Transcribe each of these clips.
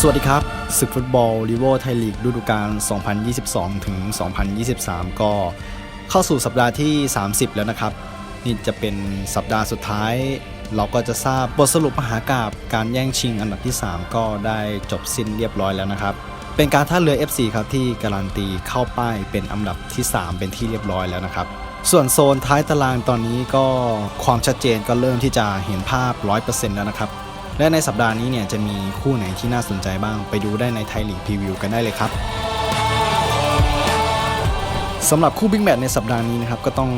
สวัสดีครับศึกฟุตบอลลีโวไทยลีกฤดูกาล 2022 ถึง 2023 ก็เข้าสู่สัปดาห์ที่ 30 แล้วนะครับ นี่จะเป็นสัปดาห์สุดท้าย เราก็จะทราบบทสรุปมหากาบการแย่งชิงอันดับที่ 3 ก็ได้จบสิ้นเรียบร้อยแล้วนะครับ เป็นการท่าเรือ FC ครับที่การันตีเข้าป้ายเป็นอันดับที่ 3 เป็นที่เรียบร้อยแล้วนะครับส่วนโซนท้ายตารางตอนนี้ก็ความชัดเจนก็เริ่มที่จะเห็นภาพ 100%แล้วนะครับ และในสัปดาห์นี้เนี่ยจะมีคู่ไหนที่น่าสนใจบ้าง ไปดูได้ในไทยลีกพรีวิวกันได้เลยครับสำหรับคู่บิ๊กแมตช์ในสัปดาห์นี้นะครับก็ต้อง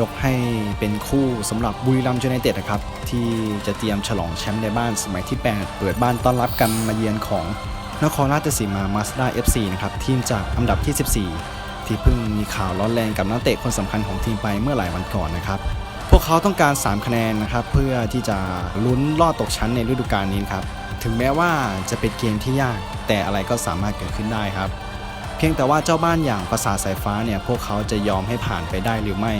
ยกให้เป็นคู่สำหรับบุรีรัมย์ยูไนเต็ดนะครับที่จะเตรียมฉลองแชมป์ในบ้านสมัยที่ 8 เปิดบ้านต้อนรับกันมาเยือนของนครราชสีมามาสด้า FC นะครับทีมจากอันดับที่ 14 ที่เพิ่งมีข่าวร้อนแรงกับนักเตะคนสำคัญของทีมไปเมื่อหลายวันก่อนนะครับ เขาต้องการ 3 คะแนนนะครับเพื่อที่จะลุ้นลอดตกชั้นในฤดูกาลนี้ครับถึงแม้ว่าจะเป็นเกมที่ยากแต่อะไรก็สามารถเกิดขึ้นได้ครับ เพียงแต่ว่าเจ้าบ้านอย่างประสาทสายฟ้าเนี่ยพวกเขาจะยอมให้ผ่านไปได้หรือไม่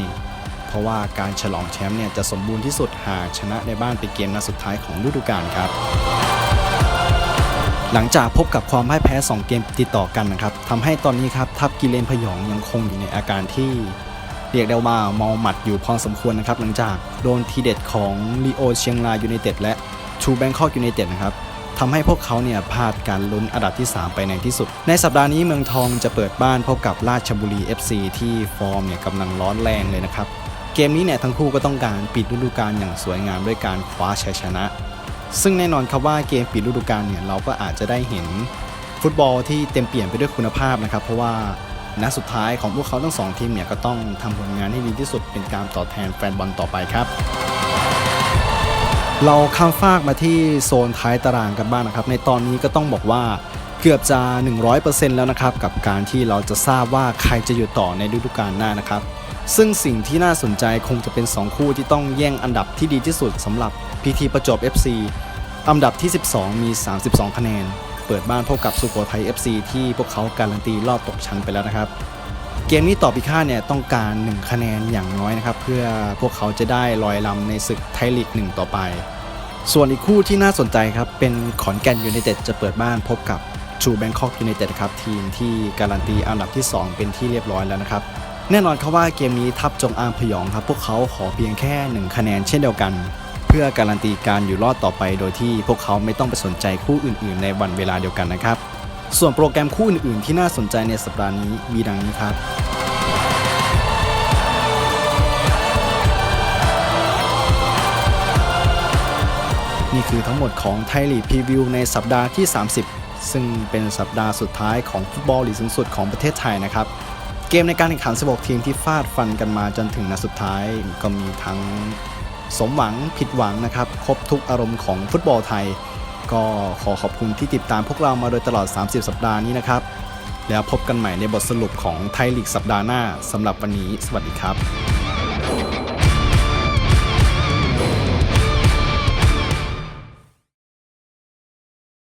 เพราะว่าการฉลองแชมป์เนี่ยจะสมบูรณ์ที่สุดหากชนะในบ้านเป็นเกมนัดสุดท้ายของฤดูกาลครับ หลังจากพบกับความพ่ายแพ้ 2 เกมติดต่อกันนะครับทำให้ตอนนี้ครับทัพกิเลนพยองยังคงอยู่ในอาการที่ เรียกได้ว่าเมาหมัดอยู่พอสมควรนะครับหลังจากโดนทีเด็ดของลีโอเชียงรายยูไนเต็ดและชูแบงคอกยูไนเต็ดนะครับทำให้พวกเขาเนี่ยพลาดการลุ้นอันดับที่ 3 ไปในที่สุด ในสัปดาห์นี้เมืองทองจะเปิดบ้านพบกับราชบุรี FC ที่ฟอร์มเนี่ยกำลังร้อนแรงเลยนะครับ เกมนี้เนี่ยทั้งคู่ก็ต้องการปิดฤดูกาลอย่างสวยงามด้วยการคว้าชัยชนะ ซึ่งแน่นอนครับว่าเกมปิดฤดูกาลเนี่ยเราก็อาจจะได้เห็นฟุตบอลที่เต็มเปี่ยมไปด้วยคุณภาพนะครับ เพราะว่า นัดสุดท้ายของพวกเขาทั้งสองทีมเนี่ยก็ต้องทำผลงานให้ดีที่สุดเป็นการตอบแทนแฟนบอลต่อไปครับ เราข้ามฟากมาที่โซนท้ายตารางกันบ้างนะครับ ในตอนนี้ก็ต้องบอกว่าเกือบจะ 100%แล้วนะครับ กับการที่เราจะทราบว่าใครจะอยู่ต่อในฤดูกาลหน้านะครับ ซึ่งสิ่งที่น่าสนใจคงจะเป็น 2 คู่ที่ต้องแย่งอันดับที่ดีที่สุดสำหรับพีทีประจบ FC อันดับที่ 12 มี 32 คะแนน เปิดบ้านพบกับสุโขทัย FC ที่พวกเขาการันตีรอบตกชั้นไปแล้วนะครับ เกมนี้ต่อพิฆาตเนี่ยต้องการ 1 คะแนนอย่างน้อยนะครับ เพื่อพวกเขาจะได้ลอยลำในศึกไทยลีก 1 ต่อไป ส่วนอีกคู่ที่น่าสนใจครับ เป็นขอนแก่นยูไนเต็ดจะเปิดบ้านพบกับชูแบงคอกยูไนเต็ดครับทีมที่การันตีอันดับที่ 2 เป็นที่เรียบร้อยแล้วนะครับแน่นอนครับว่าเกมนี้ทัพจงอางพยองครับ พวกเขาขอเพียงแค่ 1 คะแนนเช่นเดียวกัน เพื่อการันตีการอยู่รอดต่อไป โดยที่พวกเขาไม่ต้องไปสนใจคู่อื่น ๆ ในวันเวลาเดียวกันนะครับ ส่วนโปรแกรมคู่อื่น ๆ ที่น่าสนใจในสัปดาห์นี้มีดังนี้ครับ นี่คือทั้งหมดของไทยลีกพรีวิวในสัปดาห์ที่ 30 ซึ่งเป็นสัปดาห์สุดท้ายของฟุตบอลลีกสูงสุดของประเทศไทยนะครับเกมในการแข่งขัน 16 ทีมที่ฟาดฟันกันมาจนถึงนัดสุดท้ายก็มีทั้ง สมหวังผิดหวังนะครับ ครบทุกอารมณ์ของฟุตบอลไทย ก็ขอขอบคุณที่ติดตามพวกเรามาโดยตลอด 30 สัปดาห์นี้นะครับ แล้วพบกันใหม่ในบทสรุปของไทยลีกสัปดาห์หน้าสำหรับวันนี้ สวัสดีครับ